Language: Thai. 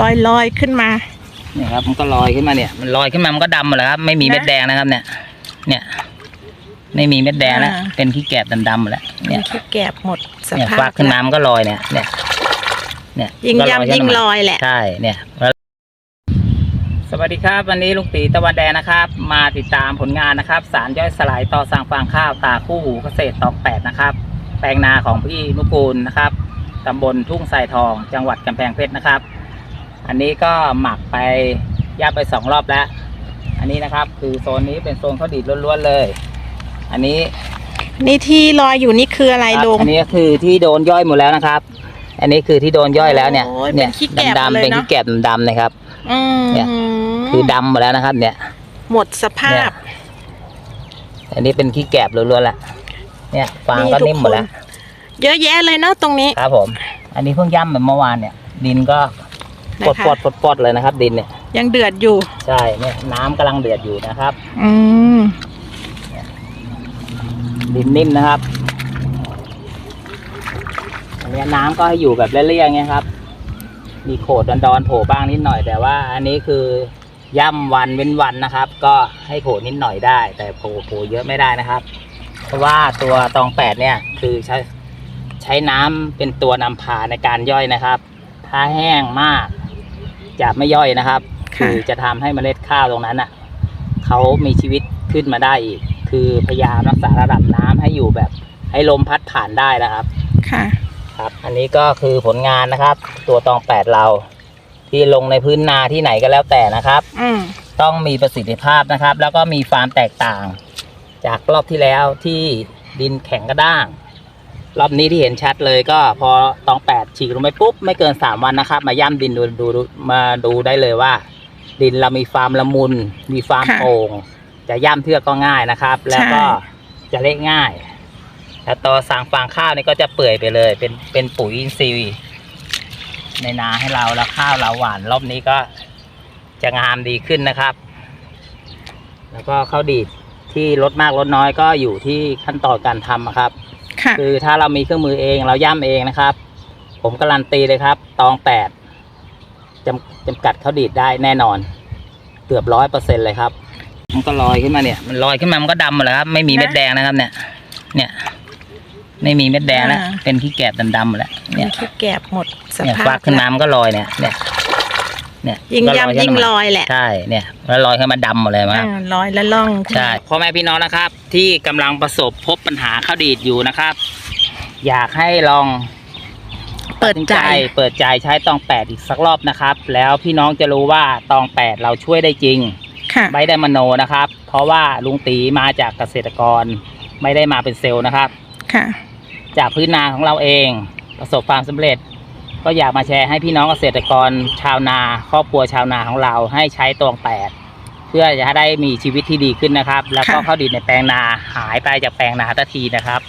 ลอยลอยขึ้นมาเนี่ยครับมันก็ลอยขึ้นมาเนี่ย มันลอยขึ้นมามันก็ดำหมดแล้วครับ ไม่มีนะเม็ดแดงนะครับ เนี่ย เนี่ย ไม่มีเม็ดแดงแล้วอ่าเป็นขี้แกบดำๆหมดแล้วมัเนี่นยขี้แกบหมดสเนี่ยภาฟัพกขึ้นมาแล้วมันก็ลอยเนี่ย เนี่ย เนี่ยยิ่งก็ย่ำใช่ยิ่งไหมลอยแหละใช่เนี่ยแล้วสวัสดีครับ วันนี้ลุงตีตะวันแดงนะครับ มาติดตามผลงานนะครับ สารย่อยสลายต่อสั่งฟางข้าวตาคู่หูเกษตรตอกแปดนะครับ แปลงนาของพี่นุกูลนะครับตำบลทุ่งทรายทอง จังหวัดกำแพงเพชรนะครับ อันนี้ก็หมักไปย่าไปสองรอบแล้ว อันนี้นะครับคือโซนนี้เป็นโซนข้าวดีดล้วนๆเลย อันนี้นี่ที่ลอยอยู่นี่คืออะไรครับลุง อันนี้ก็คือที่โดนย่อยหมดแล้วนะครับ อันนี้คือที่โดนย่อยแล้วเนี่ยโอ้ยเนี่ยเป็นขี้แกบดำหมดๆเลยเป็นเนอะขี้แกบดำๆนะครับอืมเนี่ยคือดำหมดแล้วนะครับ เนี่ย หมดสภาพ อันนี้เป็นขี้แกบล้วนๆแล้วเนี่ยฟางก็นี่ทุกนิ่มหมดแล้วคนเยอะแยะเลยเนาะตรงนี้ ครับผม อันนี้เพิ่งย่ำเหมือนเมื่อวานเนี่ย ดินก็ นะปดคะปดปดปดๆเลยนะครับ ดินเนี่ย ยังเดือดอยู่ ใช่เนี่ยน้ำกำลังเดือดอยู่นะครับ อืมดินนิ่มนะครับอันนี้น้ำก็ให้อยู่แบบเรื่อยๆเงี้ยครับ มีโขดดอนๆโผล่บ้างนิดหน่อย แต่ว่าอันนี้คือย่ำวันเว้นวันนะครับ ก็ให้โผล่นิดหน่อยได้ แต่โผล่โผล่เยอะไม่ได้นะครับ เพราะว่าตัวตองแปดเนี่ยคือใช้ใช้น้ำเป็นตัวนำพาในการย่อยนะครับ ถ้าแห้งมาก จะไม่ย่อยนะครับค่ะคือจะทำให้เมล็ดข้าวตรงนั้นอะเขามีชีวิตขึ้นมาได้อีก คือพยายามรักษาระดับน้ำให้อยู่แบบ ให้ลมพัดผ่านได้นะครับ ค่ะ ครับ อันนี้ก็คือผลงานนะครับ ตัวตองแปดเรา ที่ลงในพื้นนาที่ไหนก็แล้วแต่นะครับอืมต้องมีประสิทธิภาพนะครับ แล้วก็มีความแตกต่าง จากรอบที่แล้วที่ดินแข็งกระด้าง รอบนี้ที่เห็นชัดเลยก็พอตองแปดฉีกลงไปปุ๊บไม่เกินสามวันนะครับ มาย่ำดินดูดูดูมาดูได้เลยว่า ดินเรามีความละมุน มีความค่ะโป่งจะย่ำเทือกก็ง่ายนะครับ แล้วก็ใช่จะเละง่ายแล้วต่อสางฟางข้าวนี่ก็จะเปื่อยไปเลย เป็นเป็นปุ๋ยอินทรีย์ในนาให้เราแล้วข้าวเราหวานรอบนี้ก็จะงามดีขึ้นนะครับ แล้วก็ข้าวดีดที่ลดมากลดน้อยก็อยู่ที่ขั้นตอนการทำอะครับ ค่ะ คือถ้าเรามีเครื่องมือเองเราย่ำเองนะครับ ผมการันตีเลยครับ ตองแปดจำจำกัดข้าวดีดได้แน่นอน เกือบร้อยเปอร์เซ็นเลยครับ มันก็ลอยขึ้นมาเนี่ย มันลอยขึ้นมามันก็ดำหมดแล้วครับ ไม่มีนะเม็ดแดงนะครับ เนี่ย เนี่ย ไม่มีเม็ดแดงแล้วอ่า เป็นขี้แกบดำๆหมดแล้วมัเนี่นยขี้แกบหมดสเนี่ยภาพฟักขึ้นมาแล้วมันก็ลอยเนี่ยเนี่ย เนี่ยยิ่งก็ลอย่ำขึ้ยิ่นงมาลอยแหละใช่เนี่ยแล้วลอยขึ้นมาดำหมดเลยมั้งอ่าลอยแล้วล่องใช่พ่อแม่พี่น้องนะครับ ที่กำลังประสบพบปัญหาข้าวดีดอยู่นะครับ อยากให้ลองเปิดใจ เปิดใจใช้ตองแปดอีกสักรอบนะครับ แล้วพี่น้องจะรู้ว่าตองแปดเราช่วยได้จริง ค่ะ ไม่ได้มโนนะครับ เพราะว่าลุงตีมาจากเกษตรกร ไม่ได้มาเป็นเซลล์นะครับ ค่ะ จากพื้นนาของเราเอง ประสบความสำเร็จ ก็อยากมาแชร์ให้พี่น้องเกษตรกรชาวนา ครอบครัวชาวนาของเราให้ใช้ตองแปดเพื่อจะได้มีชีวิตที่ดีขึ้นนะครับ แล้วก็ค่ะข้าวดีดในแปลงนาหายไปจากแปลงนาทันทีนะครับ